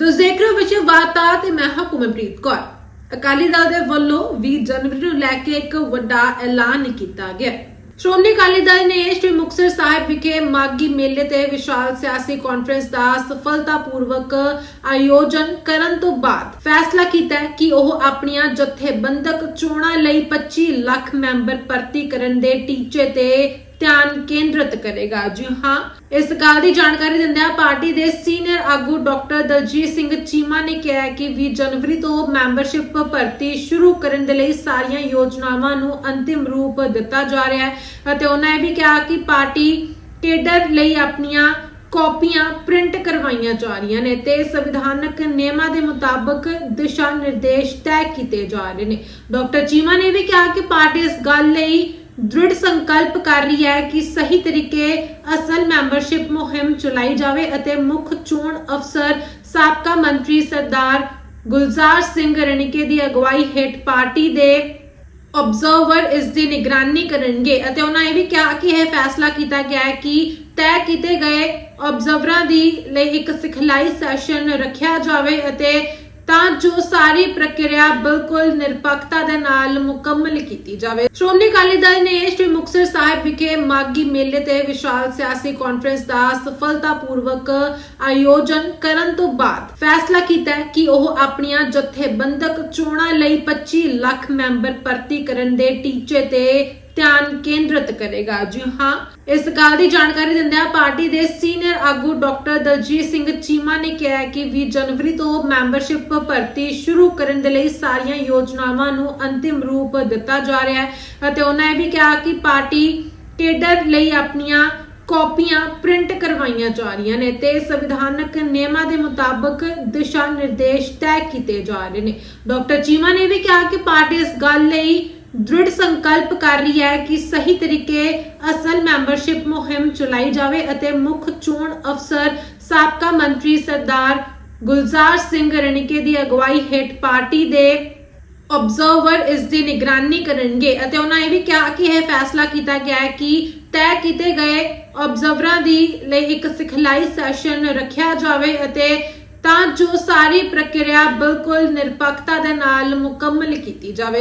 ਤੁਸੀਂ ਦੇਖ ਰਹੇ ਹੋ ਵਿਸ਼ਵ ਵਾਰਤਾ ਤੇ ਮੈਂ ਹਾਂ ਕੁਮਨਪ੍ਰੀਤ ਕੌਰ। ਅਕਾਲੀ ਦਲ ਦੇ ਵੱਲੋਂ 20 ਜਨਵਰੀ ਨੂੰ ਲੈ ਕੇ ਇੱਕ ਵੱਡਾ ਐਲਾਨ ਕੀਤਾ ਗਿਆ। ਸ਼੍ਰੋਮਣੀ ਅਕਾਲੀ ਦਲ ਨੇ ਸ਼੍ਰੀ ਮੁਕਤਸਰ ਸਾਹਿਬ ਵਿਖੇ ਮਾਗੀ ਮੇਲੇ ਤੇ ਵਿਸ਼ਾਲ ਸਿਆਸੀ ਕਾਨਫਰੰਸ ਦਾ ਸਫਲਤਾਪੂਰਵਕ ਆਯੋਜਨ ਕਰਨ ਤੋਂ ਬਾਅਦ ਫੈਸਲਾ ਕੀਤਾ ਕਿ ਉਹ ਆਪਣੀਆਂ ਜਥੇਬੰਦਕ ਚੋਣਾਂ ਲਈ 25 ਲੱਖ ਮੈਂਬਰ ਭਰਤੀ ਕਰਨ ਦੇ ਟੀਚੇ ਤੇ ਧਿਆਨ ਕੇਂਦਰਿਤ ਕਰੇਗਾ। ਜੀ ਹਾਂ, ਇਸ ਗੱਲ ਦੀ ਜਾਣਕਾਰੀ ਦਿੰਦਿਆਂ ਪਾਰਟੀ ਦੇ ਸੀਨੀਅਰ ਆਗੂ ਡਾਕਟਰ ਦਲਜੀਤ ਸਿੰਘ ਚੀਮਾ ਨੇ ਕਿਹਾ ਕਿ 20 ਜਨਵਰੀ ਤੋਂ ਮੈਂਬਰਸ਼ਿਪ ਭਰਤੀ ਸ਼ੁਰੂ ਕਰਨ ਦੇ ਲਈ ਸਾਰੀਆਂ ਯੋਜਨਾਵਾਂ ਨੂੰ ਅੰਤਿਮ ਰੂਪ ਦਿੱਤਾ ਜਾ ਰਿਹਾ ਹੈ ਅਤੇ ਉਹਨਾਂ ਇਹ ਵੀ ਕਿਹਾ ਕਿ ਪਾਰਟੀ ਕੇਡਰ ਲਈ ਆਪਣੀਆਂ ਕਾਪੀਆਂ ਪ੍ਰਿੰਟ ਕਰਵਾਈਆਂ ਜਾ ਰਹੀਆਂ ਨੇ ਤੇ ਸੰਵਿਧਾਨਕ ਨਿਯਮਾਂ ਦੇ ਮੁਤਾਬਕ ਦਿਸ਼ਾ ਨਿਰਦੇਸ਼ ਤੈਅ ਕੀਤੇ ਜਾ ਰਹੇ ਨੇ। ਡਾਕਟਰ ਚੀਮਾ ਨੇ ਵੀ ਕਿਹਾ ਕਿ ਪਾਰਟੀ ਇਸ ਗੱਲ ਲਈ ਦ੍ਰਿੜ ਸੰਕਲਪ ਕਰ ਰਹੀ ਹੈ ਕਿ ਸਹੀ ਤਰੀਕੇ ਅਸਲ ਮੈਂਬਰਸ਼ਿਪ ਮੁਹਿੰਮ ਚਲਾਈ ਜਾਵੇ ਅਤੇ ਮੁੱਖ ਚੋਣ ਅਫਸਰ ਸਾਬਕਾ ਮੰਤਰੀ ਸਰਦਾਰ ਗੁਲਜ਼ਾਰ ਸਿੰਘ ਰਣਕੇ ਦੀ ਅਗਵਾਈ ਹੇਠ ਪਾਰਟੀ ਦੇ ਆਬਜ਼ਰਵਰ ਇਸ ਦੀ ਨਿਗਰਾਨੀ ਕਰਨਗੇ ਅਤੇ ਉਹਨਾਂ ਇਹ ਵੀ ਕਿਹਾ ਕਿ ਇਹ ਫੈਸਲਾ ਕੀਤਾ ਗਿਆ ਹੈ ਕਿ ਤੈਅ ਕੀਤੇ ਗਏ ਆਬਜ਼ਰਵਰਾਂ ਦੀ ਲਈ ਇੱਕ ਸਿਖਲਾਈ ਸੈਸ਼ਨ ਰੱਖਿਆ ਜਾਵੇ ਅਤੇ ਤਾਂ ਜੋ ਸਾਰੀ ਪ੍ਰਕਿਰਿਆ ਬਿਲਕੁਲ ਨਿਰਪੱਖਤਾ ਦੇ ਨਾਲ ਮੁਕੰਮਲ ਕੀਤੀ ਜਾਵੇ। ਸ਼੍ਰੋਮਣੀ ਅਕਾਲੀ ਦਲ ਨੇ ਸ਼੍ਰੀ ਮੁਕਤਸਰ ਸਾਹਿਬ ਵਿਖੇ ਮਾਗੀ ਮੇਲੇ ਤੇ ਵਿਸ਼ਾਲ ਸਿਆਸੀ ਕਾਨਫਰੰਸ ਦਾ ਸਫਲਤਾਪੂਰਵਕ ਆਯੋਜਨ ਕਰਨ ਤੋਂ ਬਾਅਦ ਫੈਸਲਾ ਕੀਤਾ ਹੈ ਕਿ ਉਹ ਆਪਣੀਆਂ ਜਥੇਬੰਦਕ ਚੋਣਾਂ ਲਈ 25 ਲੱਖ ਮੈਂਬਰ ਭਰਤੀ ਕਰਨ ਦੇ ਟੀਚੇ ਤੇ ਧਿਆਨ ਕੇਂਦਰਿਤ ਕਰੇਗਾ। ਜੀ ਹਾਂ, ਇਸ ਗੱਲ ਦੀ ਜਾਣਕਾਰੀ ਦਿੰਦਿਆਂ ਪਾਰਟੀ ਦੇ ਸੀਨੀਅਰ ਆਗੂ ਡਾਕਟਰ ਦਲਜੀਤ ਸਿੰਘ ਚੀਮਾ ਨੇ ਕਿਹਾ ਕਿ 20 ਜਨਵਰੀ ਤੋਂ ਮੈਂਬਰਸ਼ਿਪ ਭਰਤੀ ਸ਼ੁਰੂ ਕਰਨ ਦੇ ਲਈ ਸਾਰੀਆਂ ਯੋਜਨਾਵਾਂ ਨੂੰ ਅੰਤਿਮ ਰੂਪ ਦਿੱਤਾ ਜਾ ਰਿਹਾ ਹੈ ਅਤੇ ਉਹਨਾਂ ਇਹ ਵੀ ਕਿਹਾ ਕਿ ਪਾਰਟੀ ਕੇਡਰ ਲਈ ਆਪਣੀਆਂ ਕਾਪੀਆਂ ਪ੍ਰਿੰਟ ਕਰਵਾਈਆਂ ਜਾ ਰਹੀਆਂ ਨੇ ਤੇ ਸੰਵਿਧਾਨਕ ਨਿਯਮਾਂ ਦੇ ਮੁਤਾਬਕ ਦਿਸ਼ਾ ਨਿਰਦੇਸ਼ ਤੈਅ ਕੀਤੇ ਜਾ ਰਹੇ ਨੇ। ਡਾਕਟਰ ਚੀਮਾ ਨੇ ਵੀ ਕਿਹਾ ਕਿ ਪਾਰਟੀ ਇਸ ਗੱਲ ਲਈ ਦ੍ਰਿੜ ਸੰਕਲਪ ਕਰ ਰਹੀ ਹੈ ਕਿ ਸਹੀ ਤਰੀਕੇ ਅਸਲ ਮੈਂਬਰਸ਼ਿਪ ਮੁਹਿੰਮ ਚਲਾਈ ਜਾਵੇ ਅਤੇ ਮੁੱਖ ਚੋਣ ਅਫਸਰ ਸਾਬਕਾ ਮੰਤਰੀ ਸਰਦਾਰ ਗੁਲਜ਼ਾਰ ਸਿੰਘ ਰਣੀਕੇ ਦੀ ਅਗਵਾਈ ਹੇਠ ਪਾਰਟੀ ਦੇ ਆਬਜ਼ਰਵਰ ਇਸ ਦੀ ਨਿਗਰਾਨੀ ਕਰਨਗੇ ਅਤੇ ਉਹਨਾਂ ਇਹ ਵੀ ਕਿਹਾ ਕਿ ਇਹ ਫੈਸਲਾ ਕੀਤਾ ਗਿਆ ਹੈ ਕਿ ਤੈਅ ਕੀਤੇ ਗਏ ਆਬਜ਼ਰਵਰਾਂ ਦੀ ਲਈ ਇੱਕ ਸਿਖਲਾਈ ਸੈਸ਼ਨ ਰੱਖਿਆ ਜਾਵੇ ਅਤੇ ਤਾਂ ਜੋ ਸਾਰੀ ਪ੍ਰਕਿਰਿਆ ਬਿਲਕੁਲ ਨਿਰਪੱਖਤਾ ਦੇ ਨਾਲ ਮੁਕੰਮਲ ਕੀਤੀ ਜਾਵੇ।